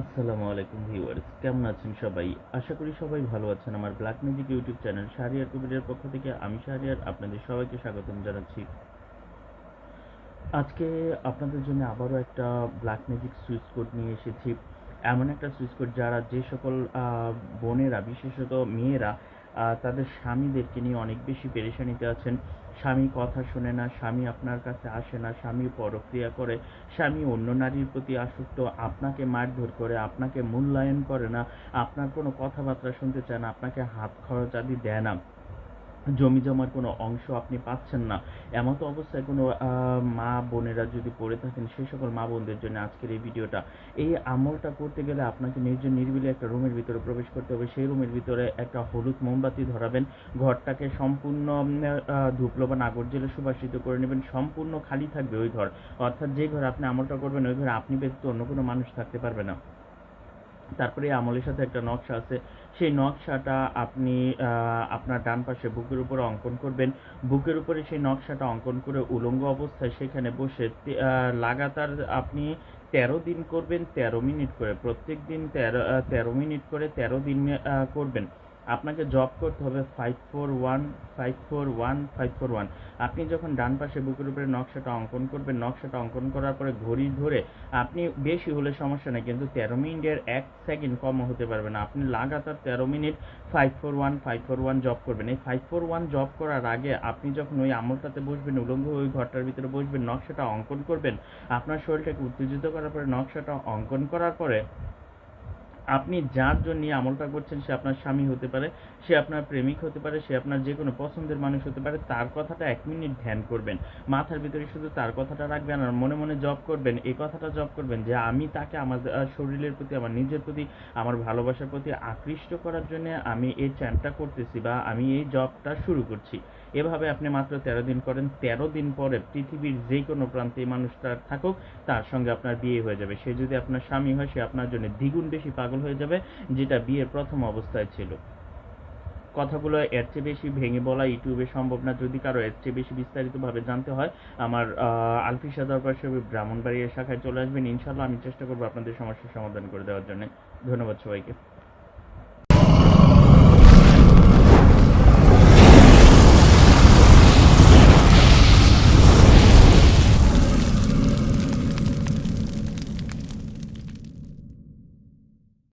আসসালামু আলাইকুম ভিউয়ার্স, কেমন আছেন সবাই? আশা করি সবাই ভালো আছেন। আমার black magic YouTube channel Shahriar কবিরের পক্ষ থেকে আমি শাহরিয়ার আপনাদের সবাইকে স্বাগতম জানাচ্ছি। আজকে আপনাদের জন্য আবারও একটা ব্ল্যাক ম্যাজিক সুইচ কোড নিয়ে এসেছি। এমন একটা সুইচ কোড যারা যে সকল বোনেরা, বিশেষত মেয়েরা তাদের স্বামীদেরকে নিয়ে অনেক বেশি পেরেশানিতে আছেন। স্বামী কথা শোনে না, স্বামী আপনার কাছে আসে না, স্বামী পরক্রিয়া করে, স্বামী অন্য নারীর প্রতি আসক্ত, আপনাকে মারধর করে, আপনাকে মূল্যায়ন করে না, আপনার কোনো কথাবার্তা শুনতে চায় না, আপনাকে হাত খরচ আদি দেয় না। জমি জমার কোনো অংশ আপনি পাচ্ছেন না। এমতো অবস্থায় কোনো মা বোনেরা যদি পড়ে থাকেন সেই সকল মা বোনদের জন্য আজকের এই ভিডিওটা। এই আমলটা করতে গেলে আপনাকে নির্জন নিরিবিলি একটা রুমের ভিতরে প্রবেশ করতে হবে। সেই রুমের ভিতরে একটা হলুদ মোমবাতি ধরাবেন। ঘরটাকে সম্পূর্ণ ধূপলো বা নাগর জেলে সুবাসিত করে নেবেন। সম্পূর্ণ খালি থাকবে ওই ঘর। অর্থাৎ যে ঘর আপনি আমলটা করবেন, ওই ঘরে আপনি ব্যতীত অন্য কোনো মানুষ থাকতে পারবে না। তারপরে আমলের সাথে একটা নকশা আছে। সেই নকশাটা আপনি আপনার ডান পাশে বুকের উপরে অঙ্কন করবেন। বুকের উপরে সেই নকশাটা অঙ্কন করে উলঙ্গ অবস্থায় সেখানে বসে লাগাতার আপনি তেরো দিন করবেন, তেরো মিনিট করে। প্রত্যেক দিন তেরো তেরো মিনিট করে তেরো দিন করবেন। আপনাকে জব করতে হবে five four one five four one five four one আপনি যখন ডান পাশে বুকের উপরে নকশাটা অঙ্কন করবেন, নকশাটা অঙ্কন করার পরে ঘড়ি ধরে আপনি বেশি হলে সমস্যা নেই, কিন্তু তেরো মিনিটের এক সেকেন্ড কম হতে পারবে না। আপনি লাগাতার তেরো minute five four one five four one job করবেন। এই ফাইভ ফোর ওয়ান জব করার আগে আপনি যখন ওই আমলটাতে বসবেন, উলঙ্গ ওই ঘরটার ভিতরে বসবেন, নকশাটা অঙ্কন করবেন, আপনার শরীরটাকে উত্তেজিত করার পরে নকশাটা অঙ্কন করার পরে আপনি যার জন্য আমলটা করছেন, সে আপনার স্বামী হতে পারে, সে আপনার প্রেমিক হতে পারে, সে আপনার যে কোনো পছন্দের মানুষ হতে পারে, তার কথাটা এক মিনিট ধ্যান করবেন। মাথার ভিতরে শুধু তার কথাটা রাখবেন আর মনে মনে জব করবেন, এই কথাটা জব করবেন যে আমি তাকে আমার শরীরের প্রতি, আমার নিজের প্রতি, আমার ভালোবাসার প্রতি আকৃষ্ট করার জন্য আমি এই চ্যানটা করতেছি বা আমি এই জবটা শুরু করছি। এভাবে আপনি মাত্র তেরো দিন করেন, তেরো দিন পরে পৃথিবীর যে কোনো প্রান্তে মানুষটা থাকুক, তার সঙ্গে আপনার বিয়ে হয়ে যাবে। সে যদি আপনার স্বামী হয়, সে আপনার জন্য দ্বিগুণ বেশি পাগল হয়ে যাবে, যেটা বিয়ের প্রথম অবস্থায় ছিল। কথাগুলো এর চেয়ে বেশি ভেঙে বলা ইউটিউবে সম্ভব না। যদি কারও এর চেয়ে বেশি বিস্তারিতভাবে জানতে হয়, আমার আলফিসা দরবার সাহেব ব্রাহ্মণবাড়িয়া শাখায় চলে আসবেন। ইনশাল্লাহ আমি চেষ্টা করব আপনাদের সমস্যার সমাধান করে দেওয়ার জন্য। ধন্যবাদ সবাইকে।